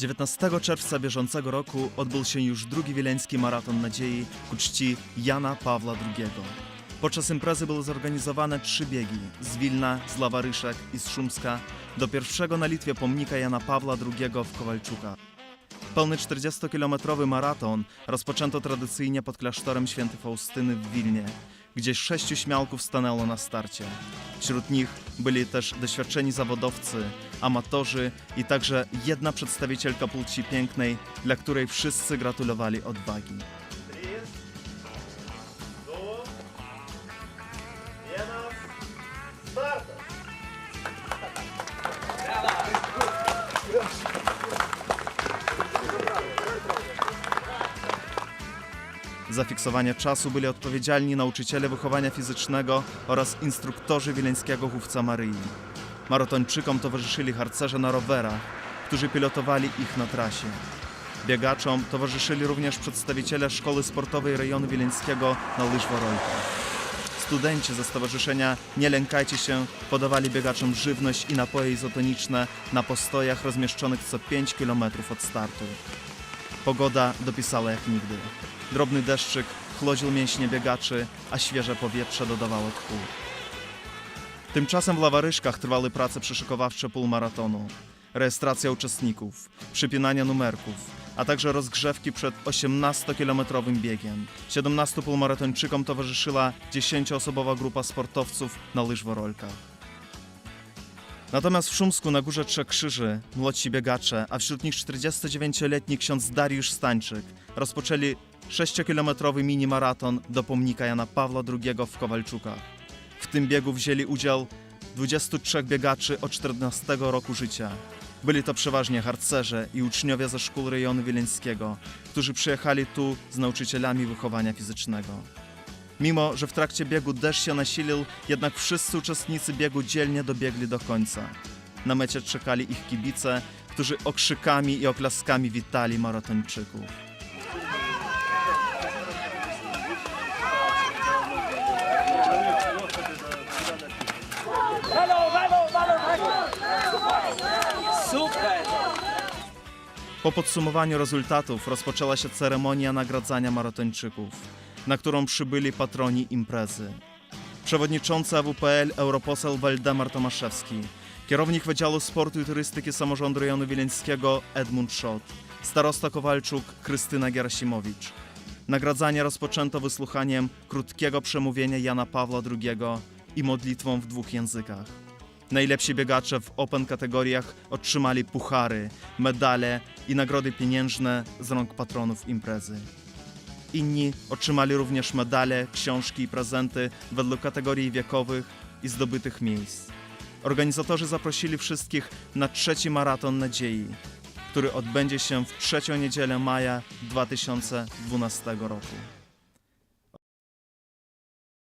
19 czerwca bieżącego roku odbył się już drugi wileński maraton nadziei ku czci Jana Pawła II. Podczas imprezy były zorganizowane trzy biegi z Wilna, z Lawaryszek i z Szumska do pierwszego na Litwie pomnika Jana Pawła II w Kowalczukach. Pełny 40-kilometrowy maraton rozpoczęto tradycyjnie pod klasztorem świętej Faustyny w Wilnie, gdzie sześciu śmiałków stanęło na starcie. Wśród nich byli też doświadczeni zawodowcy, amatorzy i także jedna przedstawicielka płci pięknej, dla której wszyscy gratulowali odwagi. Za fiksowanie czasu byli odpowiedzialni nauczyciele wychowania fizycznego oraz instruktorzy wileńskiego chówca Maryi. Maratończykom towarzyszyli harcerze na rowerach, którzy pilotowali ich na trasie. Biegaczom towarzyszyli również przedstawiciele szkoły sportowej rejonu wileńskiego na Łyżworojkach. Studenci ze stowarzyszenia Nie Lękajcie się podawali biegaczom żywność i napoje izotoniczne na postojach rozmieszczonych co 5 km od startu. Pogoda dopisała jak nigdy. Drobny deszczyk chłodził mięśnie biegaczy, a świeże powietrze dodawało tchu. Tymczasem w Lawaryszkach trwały prace przyszykowawcze półmaratonu. Rejestracja uczestników, przypinanie numerków, a także rozgrzewki przed 18-kilometrowym biegiem. 17 półmaratończykom towarzyszyła 10-osobowa grupa sportowców na łyżworolkach. Natomiast w Szumsku na Górze Trzech Krzyży młodsi biegacze, a wśród nich 49-letni ksiądz Dariusz Stańczyk rozpoczęli 6-kilometrowy mini-maraton do pomnika Jana Pawła II w Kowalczukach. W tym biegu wzięli udział 23 biegaczy od 14 roku życia. Byli to przeważnie harcerze i uczniowie ze szkół rejonu wileńskiego, którzy przyjechali tu z nauczycielami wychowania fizycznego. Mimo, że w trakcie biegu deszcz się nasilił, jednak wszyscy uczestnicy biegu dzielnie dobiegli do końca. Na mecie czekali ich kibice, którzy okrzykami i oklaskami witali maratończyków. Po podsumowaniu rezultatów rozpoczęła się ceremonia nagradzania maratończyków, na którą przybyli patroni imprezy. Przewodniczący AWPL europoseł Waldemar Tomaszewski, kierownik Wydziału Sportu i Turystyki Samorządu Rejonu Wileńskiego Edmund Schott, starosta Kowalczuk Krystyna Gerasimowicz. Nagradzanie rozpoczęto wysłuchaniem krótkiego przemówienia Jana Pawła II i modlitwą w dwóch językach. Najlepsi biegacze w open kategoriach otrzymali puchary, medale i nagrody pieniężne z rąk patronów imprezy. Inni otrzymali również medale, książki i prezenty według kategorii wiekowych i zdobytych miejsc. Organizatorzy zaprosili wszystkich na trzeci maraton nadziei, który odbędzie się w trzecią niedzielę maja 2012 roku.